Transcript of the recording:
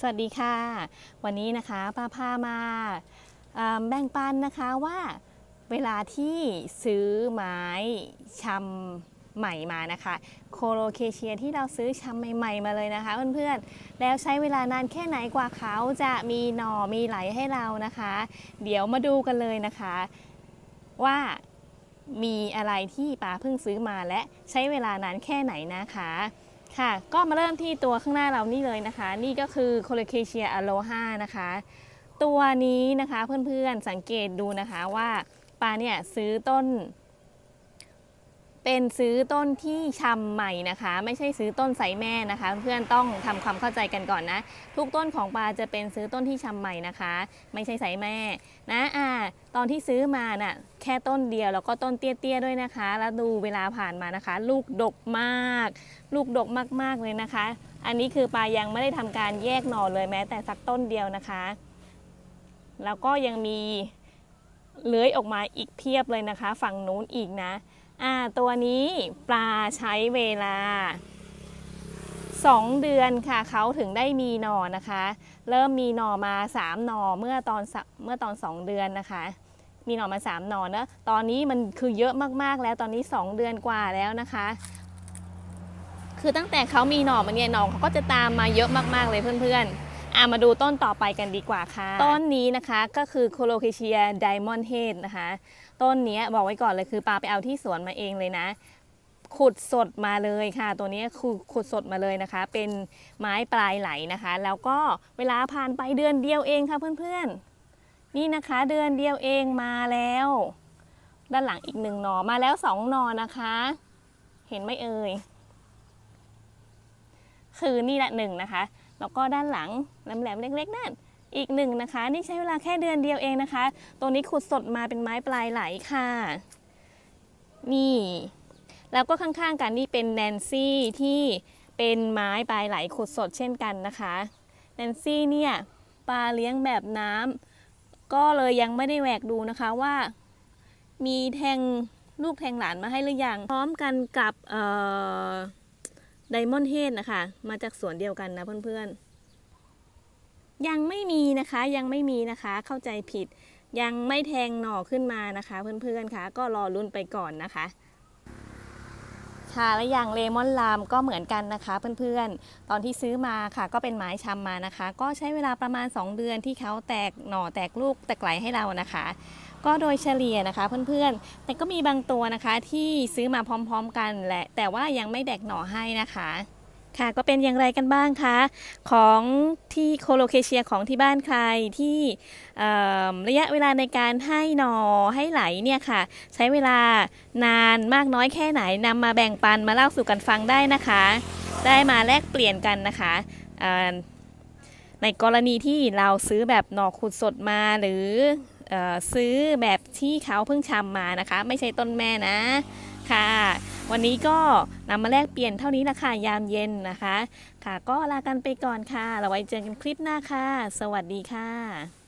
สวัสดีค่ะ วันนี้นะคะป้าพามาแบ่งปันนะคะว่าเวลาที่ซื้อไม้ชำใหม่มานะคะโคโลเคเชียที่เราซื้อชำใหม่ ๆ มาเลยนะคะเพื่อนๆแล้วใช้เวลานานแค่ไหนกว่าเขาจะมีหน่อมีไหลให้เรานะคะ เดี๋ยวมาดูกันเลยนะคะ ว่ามีอะไรที่ป้าเพิ่งซื้อมาและใช้เวลานานแค่ไหนนะคะ ค่ะ ก็มาเริ่มที่ตัวข้างหน้าเรานี่เลยนะคะ นี่ก็คือ c o l o c a c i a aloha นะคะ ตัวนี้นะคะเพื่อนๆสังเกตดูนะคะว่าปาเนี่ยซื้อต้น เป็นซื้อต้นที่ชำใหม่นะคะ ไม่ใช่ซื้อต้นใสแม่นะคะ เพื่อนต้องทำความเข้าใจกันก่อนนะ ทุกต้นของปลาจะเป็นซื้อต้นที่ชำใหม่นะคะ ไม่ใช่ใสแม่นะอ่าตอนที่ซื้อมาน่ะแค่ต้นเดียวแล้วก็ต้นเตี้ยๆด้วยนะคะ แล้วดูเวลาผ่านมานะคะ ลูกดกมาก ลูกดกมากๆเลยนะคะ อันนี้คือปลายังไม่ได้ทำการแยกหน่อเลยแม้ แต่สักต้นเดียวนะคะ แล้วก็ยังมีเลื้อยออกมาอีกเพียบเลยนะคะ ฝั่งนู้นอีกนะ อ่าตัวนี้ปลาใช้เวลา 2 เดือนค่ะเขาถึงได้มีหน่อนะคะ เริ่มมีหน่อมา 3 หน่อเมื่อตอนเมื่อตอน 2 เดือนนะคะ มีหน่อมา 3 หน่อนะตอนนี้มันคือเยอะมากๆแล้วตอนนี้ 2 เดือนกว่าแล้วนะคะ คือตั้งแต่เขามีหน่อมาเนี่ยหน่อเขาก็จะตามมาเยอะมากๆเลยเพื่อนๆ อ่ามาดูต้นต่อไปกันดีกว่าค่ะ ต้นนี้นะคะก็คือ c o l o c a c i a Diamond Head นะคะ ต้นนี้บอกไว้ก่อนเลยคือปาไปเอาที่สวนมาเองเลยนะ ขุดสดมาเลยค่ะ ตัวนี้คือขุดสดมาเลยนะคะ เป็นไม้ปลายไหลนะคะ แล้วก็เวลาผ่านไปเดือนเดียวเองค่ะเพื่อนๆ นี่นะคะเดือนเดียวเองมาแล้ว ด้านหลังอีกหนึ่งหนอมาแล้วสองหนอนะคะ เห็นไหมเอ่ยคือนี่แหละหนึ่งนะคะ แล้วก็ด้านหลังแหลมๆเล็กๆนั่นอีกหนึ่งนะคะ นี่ใช้เวลาแค่เดือนเดียวเองนะคะ ตัวนี้ขุดสดมาเป็นไม้ปลายไหลค่ะ นี่ แล้วก็ข้างๆกันนี่เป็นแนนซี่ที่เป็นไม้ปลายไหลขุดสดเช่นกันนะคะแนนซี่เนี่ยปลาเลี้ยงแบบน้ำก็เลยยังไม่ได้แหวกดูนะคะว่า มีแทงลูกแทงหลานมาให้หรือยังพร้อมกันกับเอ่อ ไดมอนด์เฮดนะคะ มาจากสวนเดียวกันนะเพื่อนๆ ยังไม่มีนะคะยังไม่มีนะคะ เข้าใจผิด ยังไม่แทงหน่อขึ้นมานะคะ เพื่อนๆคะก็รอลุ้นไปก่อนนะคะค่ะและอย่างเลมอนลามก็เหมือนกันนะคะเพื่อนๆ ตอนที่ซื้อมาค่ะ ก็เป็นไม้ชำมานะคะ ก็ใช้เวลาประมาณ 2 เดือนที่เขาแตกหน่อแตกลูกแตกไหลให้เรานะคะ ก็โดยเฉลี่ยนะคะเพื่อนๆ แต่ก็มีบางตัวนะคะที่ซื้อมาพร้อมๆกันแหละแต่ว่ายังไม่แดกหน่อให้นะคะค่ะก็เป็นอย่างไรกันบ้างคะของที่โคโลเคเชียของที่บ้านใครที่ระยะเวลาในการให้หนอให้ไหลเนี่ยค่ะ ใช้เวลานานมากน้อยแค่ไหนนำมาแบ่งปันมาเล่าสู่กันฟังได้นะคะ ได้มาแลกเปลี่ยนกันนะคะในกรณีที่เราซื้อแบบหน่อขุดสดมาหรือ ซื้อแบบที่เขาเพิ่งชำมานะคะ ไม่ใช่ต้นแม่นะค่ะ วันนี้ก็นำมาแลกเปลี่ยนเท่านี้ละค่ะยามเย็นนะคะ ค่ะก็ลากันไปก่อนค่ะเราไว้เจอกันคลิปหน้าค่ะ สวัสดีค่ะ